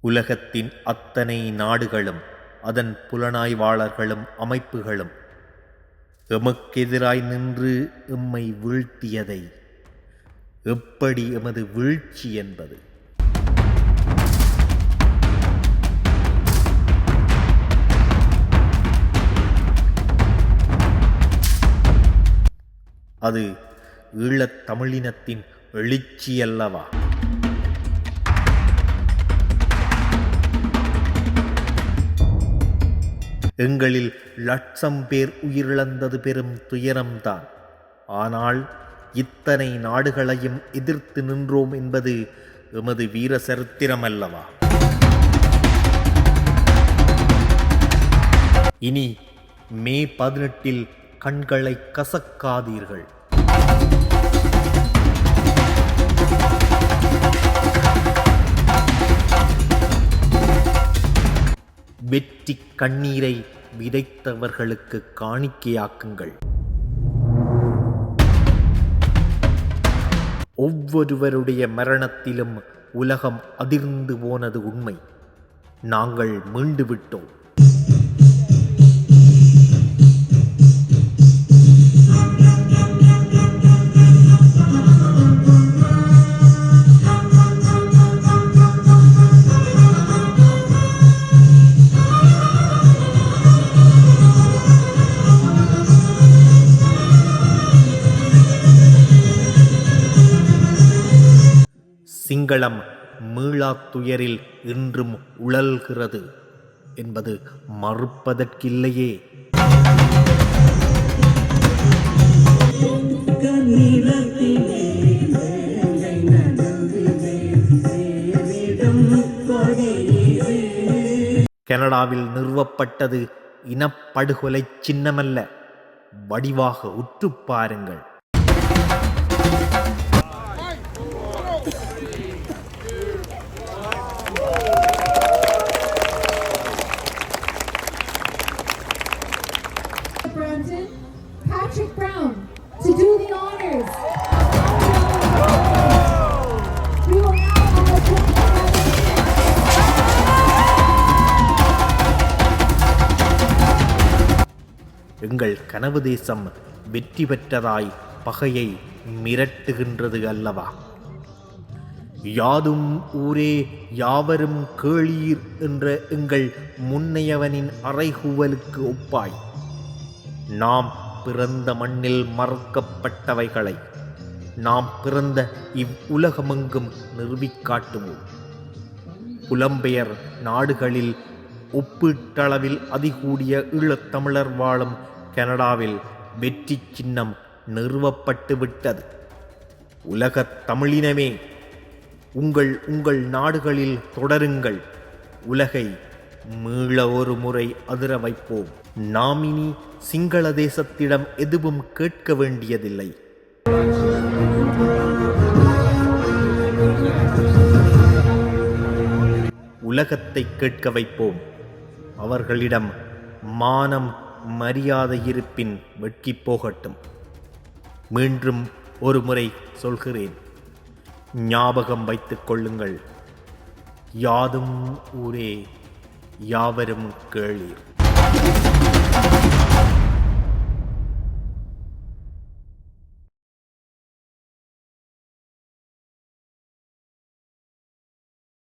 உலகத்தின் அத்தனை நாடுகளும் அதன் புலனாய்வாளர்களும் அமைப்புகளும் எமக்கெதிராய் நின்று எம்மை வீழ்த்தியதை எப்படி எமது வீழ்ச்சி என்பது? அது ஈழத் தமிழினத்தின் எழுச்சியல்லவா? எங்களில் லட்சம் பேர் உயிரிழந்தது பெரும் துயரம்தான். ஆனால் இத்தனை நாடுகளையும் எதிர்த்து நின்றோம் என்பது எமது வீர சரித்திரம் அல்லவா இனி மே பதினெட்டில் கண்களை கசக்காதீர்கள். வெற்றி கண்ணீரை விதைத்தவர்களுக்கு காணிக்கையாக்குங்கள். ஒவ்வொருவருடைய மரணத்திலும் உலகம் அதிர்ந்து போனது உண்மை. நாங்கள் மீண்டு விட்டோம் சிங்களம் மீளாத்துயரில் இன்றும் உழல்கிறது என்பது மறுப்பதற்கில்லையே. கனடாவில் நிறுவப்பட்டது இனப்படுகொலை சின்னமல்ல. வடிவாக உற்று பாருங்கள். Patrick Brown, to do the honors. We will now எங்கள் கனவு தேசம் வெற்றி பெற்றதாய் பகையை மிரட்டுகின்றது அல்லவா? யாதும் ஊரே யாவரும் கேளீர் என்ற எங்கள் முன்னையவனின் அறைகூவலுக்கு ஒப்பாய். நாம் பிறந்த மண்ணில் மறக்கப்பட்டவைகளை நாம் பிறந்த இவ்வுலகமெங்கும் நிறுவிக்காட்டுவோம் புலம்பெயர் நாடுகளில் ஒப்பீட்டளவில் அதிகூடிய ஈழத்தமிழர் வாழும் கனடாவில் வெற்றி சின்னம் நிறுவப்பட்டு விட்டது. உலகத் தமிழினமே உங்கள் உங்கள் நாடுகளில் தொடருங்கள். உலகை மீள ஒரு முறை அதிர வைப்போம். நாம் இனி சிங்கள தேசத்திடம் எதுவும் கேட்க வேண்டியதில்லை. உலகத்தை கேட்க வைப்போம். அவர்களிடம் மானம் மரியாதை இருப்பின் வெட்கிப் போகட்டும். மீண்டும் ஒரு முறை சொல்கிறேன். ஞாபகம் வைத்துக் கொள்ளுங்கள். யாதும் ஊரே யாவரும் கேளீர்.